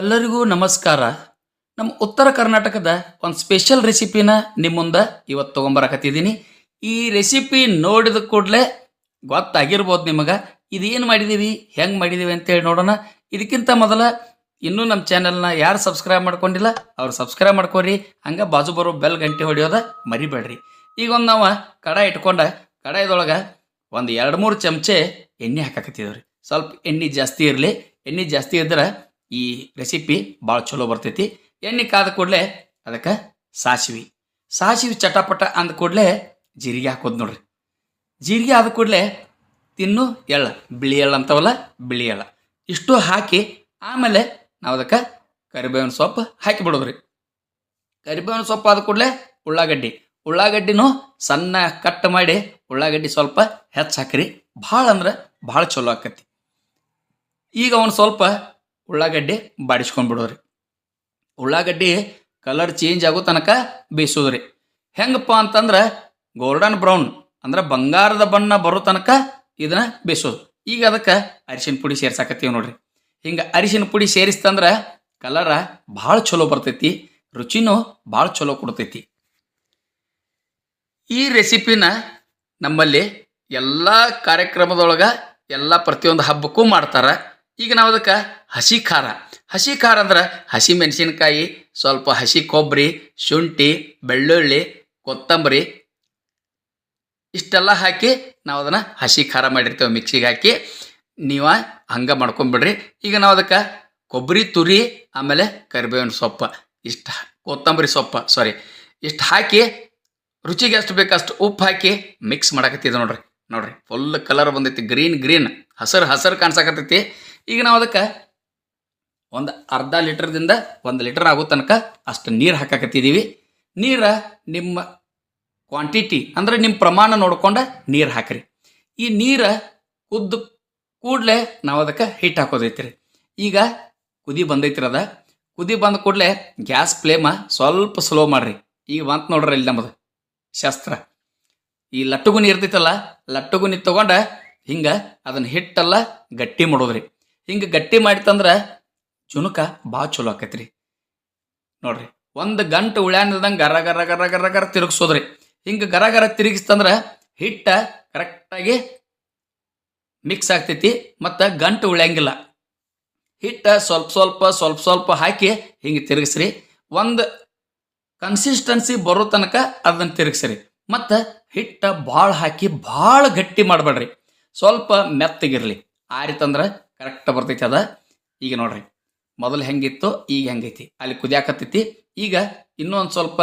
ಎಲ್ಲರಿಗೂ ನಮಸ್ಕಾರ. ನಮ್ಮ ಉತ್ತರ ಕರ್ನಾಟಕದ ಒಂದು ಸ್ಪೆಷಲ್ ರೆಸಿಪಿನ ನಿಮ್ಮ ಮುಂದೆ ಇವತ್ತು ತೊಗೊಂಬರಕತ್ತಿದ್ದೀನಿ ಈ ರೆಸಿಪಿ ನೋಡಿದ ಕೂಡಲೇ ಗೊತ್ತಾಗಿರ್ಬೋದು ನಿಮಗೆ. ಇದೇನು ಮಾಡಿದ್ದೀವಿ ಹೆಂಗೆ ಮಾಡಿದ್ದೀವಿ ಅಂತೇಳಿ ನೋಡೋಣ. ಇದಕ್ಕಿಂತ ಮೊದಲ ಇನ್ನೂ ನಮ್ಮ ಚಾನೆಲ್ನ ಯಾರು ಸಬ್ಸ್ಕ್ರೈಬ್ ಮಾಡ್ಕೊಂಡಿಲ್ಲ, ಅವ್ರು ಸಬ್ಸ್ಕ್ರೈಬ್ ಮಾಡ್ಕೊರಿ. ಹಂಗೆ ಬಾಜು ಬರೋ ಬೆಲ್ ಗಂಟೆ ಹೊಡಿಯೋದ ಮರಿಬೇಡ್ರಿ. ಈಗ ಒಂದು ನಾವು ಕಡಾಯಿ ಇಟ್ಕೊಂಡ, ಕಡಾಯದೊಳಗೆ ಒಂದು ಎರಡು ಮೂರು ಚಮಚೆ ಎಣ್ಣೆ ಹಾಕಾಕತ್ತಿದ್ದೇವೆ ಸ್ವಲ್ಪ ಎಣ್ಣೆ ಜಾಸ್ತಿ ಇರಲಿ. ಎಣ್ಣೆ ಜಾಸ್ತಿ ಇದ್ರೆ ಈ ರೆಸಿಪಿ ಭಾಳ ಚಲೋ ಬರ್ತೈತಿ. ಎಣ್ಣೆ ಕಾದ ಕೂಡಲೇ ಅದಕ್ಕೆ ಸಾಸಿವೆ. ಸಾಸಿವೆ ಚಟಪಟ ಅಂದ ಕೂಡಲೇ ಜೀರಿಗೆ ಹಾಕೋದು ನೋಡ್ರಿ. ಜೀರಿಗೆ ಆದ ಕೂಡಲೇ ತಿನ್ನು ಎಳ್ಳ. ಬಿಳಿ ಎಳ್ಳ ಅಂತವಲ್ಲ, ಬಿಳಿ ಎಳ್ಳ. ಇಷ್ಟು ಹಾಕಿ ಆಮೇಲೆ ನಾವು ಅದಕ್ಕೆ ಕರಿಬೇವಿನ ಸೊಪ್ಪು ಹಾಕಿ ಬಿಡೋದ್ರಿ. ಕರಿಬೇವಿನ ಸೊಪ್ಪು ಆದ ಕೂಡಲೇ ಉಳ್ಳಾಗಡ್ಡಿ. ಉಳ್ಳಾಗಡ್ಡಿನೂ ಸಣ್ಣ ಕಟ್ ಮಾಡಿ ಉಳ್ಳಾಗಡ್ಡಿ ಸ್ವಲ್ಪ ಹೆಚ್ಚು ಹಾಕ್ರಿ. ಭಾಳ ಅಂದ್ರೆ ಭಾಳ ಚಲೋ ಆಕತಿ. ಈಗ ಅವನು ಸ್ವಲ್ಪ ಉಳ್ಳಾಗಡ್ಡಿ ಬಾಡಿಸ್ಕೊಂಡು ಬಿಡೋರಿ ಉಳ್ಳಾಗಡ್ಡಿ ಕಲರ್ ಚೇಂಜ್ ಆಗೋ ತನಕ ಬೇಯಿಸೋದ್ರಿ. ಹೆಂಗಪ್ಪ ಅಂತಂದ್ರೆ ಗೋಲ್ಡನ್ ಬ್ರೌನ್ ಅಂದ್ರೆ ಬಂಗಾರದ ಬಣ್ಣ ಬರೋ ತನಕ ಇದನ್ನ ಬೇಯಿಸೋದು. ಈಗ ಅದಕ್ಕೆ ಅರಿಶಿನ ಪುಡಿ ಸೇರ್ಸಾಕತ್ತೀವಿ ನೋಡ್ರಿ. ಹಿಂಗೆ ಅರಿಶಿನ ಪುಡಿ ಸೇರಿಸ್ತಂದ್ರೆ ಕಲರ ಭಾಳ ಚಲೋ ಬರ್ತೈತಿ, ರುಚಿನೂ ಭಾಳ ಚಲೋ ಕೊಡ್ತೈತಿ. ಈ ರೆಸಿಪಿನ ನಮ್ಮಲ್ಲಿ ಎಲ್ಲ ಕಾರ್ಯಕ್ರಮದೊಳಗೆ ಎಲ್ಲ ಪ್ರತಿಯೊಂದು ಹಬ್ಬಕ್ಕೂ ಮಾಡ್ತಾರ. ಈಗ ನಾವು ಅದಕ್ಕೆ ಹಸಿ ಖಾರ. ಹಸಿ ಖಾರ ಅಂದ್ರೆ ಹಸಿ ಮೆಣಸಿನಕಾಯಿ, ಸ್ವಲ್ಪ ಹಸಿ ಕೊಬ್ಬರಿ ಶುಂಠಿ, ಬೆಳ್ಳುಳ್ಳಿ, ಕೊತ್ತಂಬರಿ ಇಷ್ಟೆಲ್ಲ ಹಾಕಿ ನಾವು ಅದನ್ನು ಹಸಿ ಖಾರ ಮಾಡಿರ್ತೇವೆ ಮಿಕ್ಸಿಗೆ ಹಾಕಿ. ನೀವು ಹಂಗೆ ಮಾಡ್ಕೊಂಬಿಡ್ರಿ ಈಗ ನಾವು ಅದಕ್ಕೆ ಕೊಬ್ಬರಿ ತುರಿ, ಆಮೇಲೆ ಕರಿಬೇವಿನ ಸೊಪ್ಪ. ಇಷ್ಟು ಕೊತ್ತಂಬರಿ ಸೊಪ್ಪು ಸಾರಿ ಇಷ್ಟು ಹಾಕಿ ರುಚಿಗೆ ಎಷ್ಟು ಬೇಕಷ್ಟು ಉಪ್ಪು ಹಾಕಿ ಮಿಕ್ಸ್ ಮಾಡಕತ್ತಿದ್ದೆ ನೋಡ್ರಿ. ನೋಡ್ರಿ ಫುಲ್ ಕಲರ್ ಬಂದೈತಿ ಗ್ರೀನ್ ಗ್ರೀನ್ ಹಸರು ಹಸರು ಕಾಣ್ಸಕತ್ತೈತಿ. ಈಗ ನಾವು ಅದಕ್ಕೆ ಒಂದು ಅರ್ಧ ಲೀಟರ್ದಿಂದ ಒಂದು ಲೀಟರ್ ಆಗೋ ತನಕ ಅಷ್ಟು ನೀರು ಹಾಕಕತ್ತಿದ್ದೀವಿ ನೀರು ನಿಮ್ಮ ಕ್ವಾಂಟಿಟಿ ಅಂದ್ರೆ ನಿಮ್ಮ ಪ್ರಮಾಣ ನೋಡ್ಕೊಂಡು ನೀರು ಹಾಕ್ರಿ. ಈ ನೀರು ಕುದ್ದು ಕೂಡಲೇ ನಾವು ಅದಕ್ಕೆ ಹಿಟ್ಟು ಹಾಕೋದೈತ್ರಿ. ಈಗ ಕುದಿ ಬಂದೈತ್ರಿ ಅದ. ಕುದಿ ಬಂದ ಕೂಡಲೇ ಗ್ಯಾಸ್ ಫ್ಲೇಮ ಸ್ವಲ್ಪ ಸ್ಲೋ ಮಾಡ್ರಿ. ಈಗ ಬಂತು ನೋಡ್ರಿ ಇಲ್ಲಿ ನಮ್ಮದು ಶಸ್ತ್ರ. ಈ ಲಟ್ಟುಗುನಿ ಇರ್ತೈತಲ್ಲ ಲಟ್ಟುಗುನಿ ತಗೊಂಡ ಹಿಂಗ ಅದನ್ನ ಹಿಟ್ಟೆಲ್ಲ ಗಟ್ಟಿ ಮಾಡೋದ್ರಿ. ಹಿಂಗ ಗಟ್ಟಿ ಮಾಡಿತಂದ್ರ ಜುನುಕ ಭಾಳ ಚಲೋ ಆಕೈತ್ರಿ. ನೋಡ್ರಿ, ಒಂದು ಗಂಟೆ ಉಳ್ಯಾನದಂಗೆ ಗರ ಗರ ಗರ ಗರ ಗರ ತಿರುಗಿಸೋದ್ರಿ. ಹಿಂಗೆ ಗರ ಗರ ತಿರುಗಿಸ್ತಂದ್ರ ಹಿಟ್ಟ ಕರೆಕ್ಟಾಗಿ ಮಿಕ್ಸ್ ಆಗ್ತೈತಿ ಮತ್ತು ಗಂಟು ಉಳ್ಯಂಗಿಲ್ಲ. ಹಿಟ್ಟ ಸ್ವಲ್ಪ ಸ್ವಲ್ಪ ಸ್ವಲ್ಪ ಸ್ವಲ್ಪ ಹಾಕಿ ಹಿಂಗೆ ತಿರುಗಿಸ್ರಿ. ಒಂದು ಕನ್ಸಿಸ್ಟೆನ್ಸಿ ಬರೋ ತನಕ ಅದನ್ನು ತಿರುಗಿಸ್ರಿ. ಮತ್ತು ಹಿಟ್ಟ ಭಾಳ ಹಾಕಿ ಭಾಳ ಗಟ್ಟಿ ಮಾಡಬೇಡ್ರಿ. ಸ್ವಲ್ಪ ಮೆತ್ತಗಿರಲಿ. ಆರಿತಂದ್ರೆ ಕರೆಕ್ಟ್ ಬರ್ತೈತಿ ಅದ. ಈಗ ನೋಡ್ರಿ. ಮೊದಲು ಹೆಂಗಿತ್ತು, ಈಗ ಹೆಂಗೈತಿ. ಅಲ್ಲಿ ಕುದಿಯಾಕತ್ತೈತಿ. ಈಗ ಇನ್ನೊಂದು ಸ್ವಲ್ಪ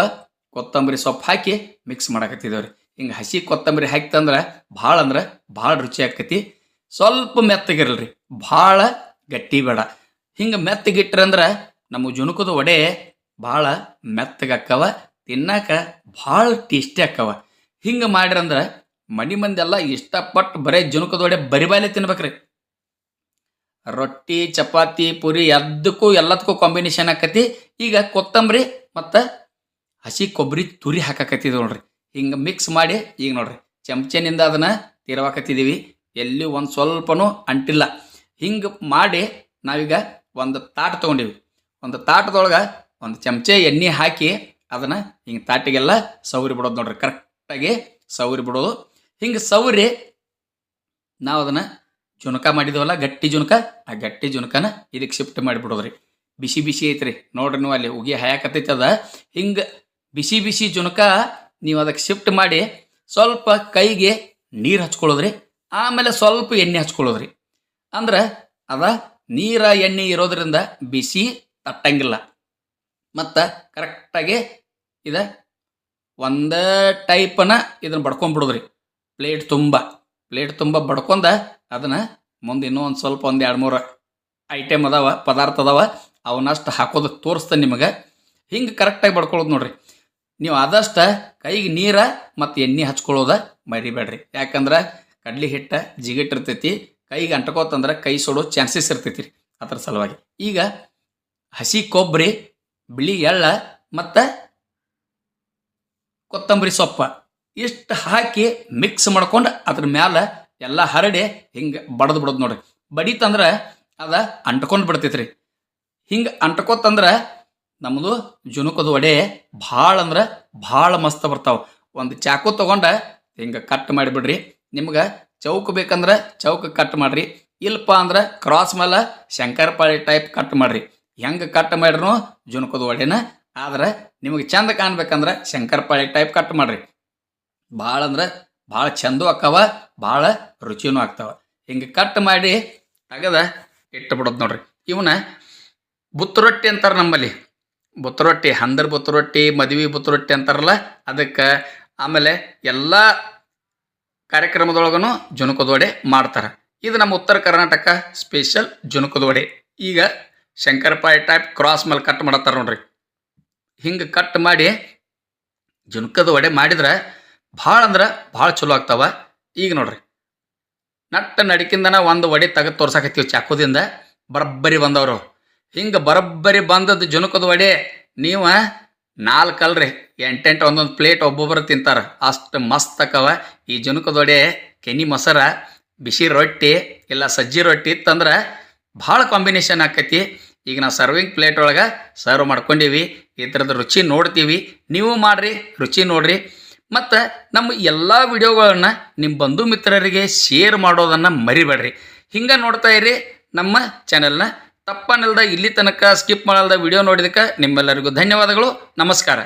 ಕೊತ್ತಂಬರಿ ಸೊಪ್ಪು ಹಾಕಿ ಮಿಕ್ಸ್ ಮಾಡಾಕತ್ತಿದ್ದೇವ್ರಿ ಹಿಂಗೆ ಹಸಿ ಕೊತ್ತಂಬರಿ ಹಾಕ್ತಂದ್ರೆ ಭಾಳ ಅಂದ್ರೆ ಭಾಳ ರುಚಿ ಆಕತಿ ಸ್ವಲ್ಪ ಮೆತ್ತಗಿರಲ್ರಿ. ಭಾಳ ಗಟ್ಟಿ ಬೇಡ. ಹಿಂಗೆ ಮೆತ್ತಗಿಟ್ರಂದ್ರೆ ನಮ್ಮ ಜುಣುಕದ ವಡೆ ಭಾಳ ಮೆತ್ತಗಾಕವ, ತಿನ್ನಾಕ ಭಾಳ ಟೇಸ್ಟಿ ಆಕ್ಕವ ಹಿಂಗೆ ಮಾಡ್ರಂದ್ರೆ ಮನಿ ಮಂದೆಲ್ಲ ಇಷ್ಟಪಟ್ಟು ಬರೇ ಜುಣುಕದ ವಡೆ ಬರಿಬಾಲೆ ತಿನ್ಬೇಕ್ರಿ. ರೊಟ್ಟಿ, ಚಪಾತಿ, ಪುರಿ ಎದ್ದಕ್ಕೂ ಎಲ್ಲದಕ್ಕೂ ಕಾಂಬಿನೇಷನ್ ಆಕತಿ. ಈಗ ಕೊತ್ತಂಬರಿ ಮತ್ತು ಹಸಿ ಕೊಬ್ಬರಿ ತುರಿ ಹಾಕಾಕತ್ತಿದ್ವಿ ನೋಡ್ರಿ. ಹಿಂಗೆ ಮಿಕ್ಸ್ ಮಾಡಿ ಈಗ ನೋಡ್ರಿ. ಚಮಚನಿಂದ ಅದನ್ನು ತಿರವಾಕತ್ತಿದ್ದೀವಿ. ಎಲ್ಲಿ ಒಂದು ಸ್ವಲ್ಪನೂ ಅಂಟಿಲ್ಲ. ಹಿಂಗೆ ಮಾಡಿ ನಾವೀಗ ಒಂದು ತಾಟ್ ತೊಗೊಂಡಿವಿ. ಒಂದು ತಾಟದೊಳಗೆ ಒಂದು ಚಮಚೆ ಎಣ್ಣೆ ಹಾಕಿ ಅದನ್ನು ಹಿಂಗೆ ತಾಟಿಗೆಲ್ಲ ಸೌರಿ ಬಿಡೋದು ನೋಡ್ರಿ. ಕರೆಕ್ಟಾಗಿ ಸೌರಿ ಬಿಡೋದು. ಹಿಂಗೆ ಸೌರಿ ನಾವು ಅದನ್ನು ಜುನಕ ಮಾಡಿದವಲ್ಲ, ಗಟ್ಟಿ ಜುನಕ ಆ ಗಟ್ಟಿ ಜುನಕನ ಇದಕ್ಕೆ ಶಿಫ್ಟ್ ಮಾಡಿಬಿಡೋದ್ರಿ. ಬಿಸಿ ಬಿಸಿ ಐತ್ರಿ. ನೋಡ್ರಿ ನೀವು ಅಲ್ಲಿ ಉಗಿ ಹಾಯಾಕತ್ತೈತಿ ಅದ. ಹಿಂಗೆ ಬಿಸಿ ಬಿಸಿ ಜುನಕ ನೀವು ಅದಕ್ಕೆ ಶಿಫ್ಟ್ ಮಾಡಿ ಸ್ವಲ್ಪ ಕೈಗೆ ನೀರು ಹಚ್ಕೊಳ್ಳೋದ್ರಿ. ಆಮೇಲೆ ಸ್ವಲ್ಪ ಎಣ್ಣೆ ಹಚ್ಕೊಳ್ಳೋದ್ರಿ. ಅಂದ್ರೆ ಅದ ನೀರ ಎಣ್ಣೆ ಇರೋದ್ರಿಂದ ಬಿಸಿ ತಟ್ಟಂಗಿಲ್ಲ. ಮತ್ತು ಕರೆಕ್ಟಾಗಿ ಇದ ಒಂದೇ ಟೈಪನ ಇದನ್ನು ಬಡ್ಕೊಂಡ್ಬಿಡೋದ್ರಿ ಪ್ಲೇಟ್ ತುಂಬ. ಪ್ಲೇಟ್ ತುಂಬ ಬಡ್ಕೊಂಡ ಅದನ್ನು ಮುಂದೆ ಇನ್ನೂ ಒಂದು ಸ್ವಲ್ಪ ಒಂದು ಎರಡು ಮೂರು ಐಟಮ್ ಅದಾವ, ಪದಾರ್ಥ ಅದಾವ ಅವನ್ನಷ್ಟು ಹಾಕೋದು ತೋರಿಸ್ತೇನೆ ನಿಮಗೆ. ಹಿಂಗೆ ಕರೆಕ್ಟಾಗಿ ಬಡ್ಕೊಳ್ಳೋದು ನೋಡ್ರಿ. ನೀವು ಆದಷ್ಟು ಕೈಗೆ ನೀರ ಮತ್ತು ಎಣ್ಣೆ ಹಚ್ಕೊಳ್ಳೋದ ಮರಿಬೇಡ್ರಿ. ಯಾಕಂದ್ರೆ ಕಡ್ಲಿ ಹಿಟ್ಟ ಜಿಗಿಟ್ಟಿರ್ತೈತಿ ಕೈಗೆ ಅಂಟ್ಕೋತಂದ್ರೆ ಕೈ ಸುಡೋ ಚಾನ್ಸಸ್ ಇರ್ತೈತಿ ರೀ ಅದ್ರ ಸಲುವಾಗಿ. ಈಗ ಹಸಿ ಕೊಬ್ಬರಿ ಬಿಳಿ ಎಳ್ಳ ಮತ್ತು ಕೊತ್ತಂಬರಿ ಸೊಪ್ಪ. ಇಷ್ಟು ಹಾಕಿ ಮಿಕ್ಸ್ ಮಾಡ್ಕೊಂಡು ಅದ್ರ ಮ್ಯಾಲ ಎಲ್ಲ ಹರಡಿ ಹಿಂಗೆ ಬಡದು ಬಿಡೋದು ನೋಡ್ರಿ. ಬಡಿತಂದ್ರೆ ಅದ ಅಂಟ್ಕೊಂಡು ಬಿಡ್ತೈತ್ರಿ. ಹಿಂಗೆ ಅಂಟ್ಕೊತಂದ್ರೆ ನಮ್ಮದು ಜುನುಕದ ವಡೆ ಭಾಳ ಅಂದ್ರೆ ಭಾಳ ಮಸ್ತ್ ಬರ್ತಾವ. ಒಂದು ಚಾಕು ತಗೊಂಡ ಹಿಂಗೆ ಕಟ್ ಮಾಡಿಬಿಡ್ರಿ. ನಿಮ್ಗೆ ಚೌಕ್ ಬೇಕಂದ್ರೆ ಚೌಕ್ ಕಟ್ ಮಾಡ್ರಿ. ಇಲ್ಲಪ್ಪ ಅಂದ್ರೆ ಕ್ರಾಸ್ ಮೇಲೆ ಶಂಕರಪಾಳಿ ಟೈಪ್ ಕಟ್ ಮಾಡ್ರಿ. ಹೆಂಗೆ ಕಟ್ ಮಾಡ್ರೂ ಜುನುಕದ ವಡೆನ. ಆದ್ರೆ ನಿಮಗೆ ಚಂದ ಕಾಣ್ಬೇಕಂದ್ರೆ ಶಂಕರಪಾಳಿ ಟೈಪ್ ಕಟ್ ಮಾಡ್ರಿ. ಭಾಳ ಅಂದ್ರೆ ಭಾಳ ಚಂದೂ ಆಕ್ಕವ ಭಾಳ ರುಚಿನೂ ಆಗ್ತಾವ. ಹಿಂಗೆ ಕಟ್ ಮಾಡಿ ತೆಗೆದ ಇಟ್ಟು ಬಿಡೋದು ನೋಡ್ರಿ. ಇವನ್ನ ಬುತ್ತು ರೊಟ್ಟಿ ಅಂತಾರೆ ನಮ್ಮಲ್ಲಿ. ಬುತ್ತು ರೊಟ್ಟಿ ಹಂದರ್ ಬುತ್ತು ರೊಟ್ಟಿ ಮದುವೆ ಬುತ್ತು ರೊಟ್ಟಿ ಅಂತಾರಲ್ಲ, ಅದಕ್ಕೆ ಆಮೇಲೆ ಎಲ್ಲ ಕಾರ್ಯಕ್ರಮದೊಳಗೂ ಜುನುಕದ ವಡೆ ಮಾಡ್ತಾರೆ. ಇದು ನಮ್ಮ ಉತ್ತರ ಕರ್ನಾಟಕ ಸ್ಪೆಷಲ್ ಜುನುಕದ ವಡೆ. ಈಗ ಶಂಕರಪಾಯಿ ಟೈಪ್ ಕ್ರಾಸ್ ಮೇಲೆ ಕಟ್ ಮಾಡತ್ತಾರ ನೋಡ್ರಿ. ಹಿಂಗೆ ಕಟ್ ಮಾಡಿ ಜುನುಕದ ವಡೆ ಮಾಡಿದ್ರೆ ಭಾಳ ಅಂದ್ರೆ ಭಾಳ ಚಲೋ ಆಗ್ತಾವ. ಈಗ ನೋಡ್ರಿ. ನಟ್ಟ ನಡಿಕಿಂದನ ಒಂದು ವಡೆ ತೆಗೆದು ತೋರ್ಸಾಕತ್ತೀವಿ ಚಾಕುದಿಂದ. ಬರಬ್ಬರಿ ಬಂದವರು. ಹಿಂಗೆ ಬರಬ್ಬರಿ ಬಂದದ್ದು ಜುನುಕದ ವಡೆ ನೀವು ನಾಲ್ಕಲ್ರಿ ಎಂಟೆಂಟು ಒಂದೊಂದು ಪ್ಲೇಟ್ ಒಬ್ಬೊಬ್ಬರು ತಿಂತಾರ. ಅಷ್ಟು ಮಸ್ತ್ ಅಕ್ಕವ ಈ ಜುನುಕದ ವಡೆ ಕೆನಿ ಮೊಸರ, ಬಿಸಿ ರೊಟ್ಟಿ, ಇಲ್ಲ ಸಜ್ಜಿ ರೊಟ್ಟಿ ಇತ್ತಂದ್ರೆ ಭಾಳ ಕಾಂಬಿನೇಷನ್ ಆಕೈತಿ. ಈಗ ನಾವು ಸರ್ವಿಂಗ್ ಪ್ಲೇಟ್ ಒಳಗೆ ಸರ್ವ್ ಮಾಡ್ಕೊಂಡೀವಿ. ಇದ್ರದ್ದು ರುಚಿ ನೋಡ್ತೀವಿ. ನೀವು ಮಾಡ್ರಿ, ರುಚಿ ನೋಡ್ರಿ. ಮತ್ತು ನಮ್ಮ ಎಲ್ಲ ವಿಡಿಯೋಗಳನ್ನು ನಿಮ್ಮ ಬಂಧು ಮಿತ್ರರಿಗೆ ಶೇರ್ ಮಾಡೋದನ್ನು ಮರಿಬೇಡ್ರಿ. ಹಿಂಗೆ ನೋಡ್ತಾ ಇರಿ, ನಮ್ಮ ಚಾನೆಲ್ನ ತಪ್ಪನಿಲ್ದ ಇಲ್ಲಿ ತನಕ ಸ್ಕಿಪ್ ಮಾಡಲ್ದ ವಿಡಿಯೋ ನೋಡಿದಕ್ಕೆ ನಿಮ್ಮೆಲ್ಲರಿಗೂ ಧನ್ಯವಾದಗಳು, ನಮಸ್ಕಾರ.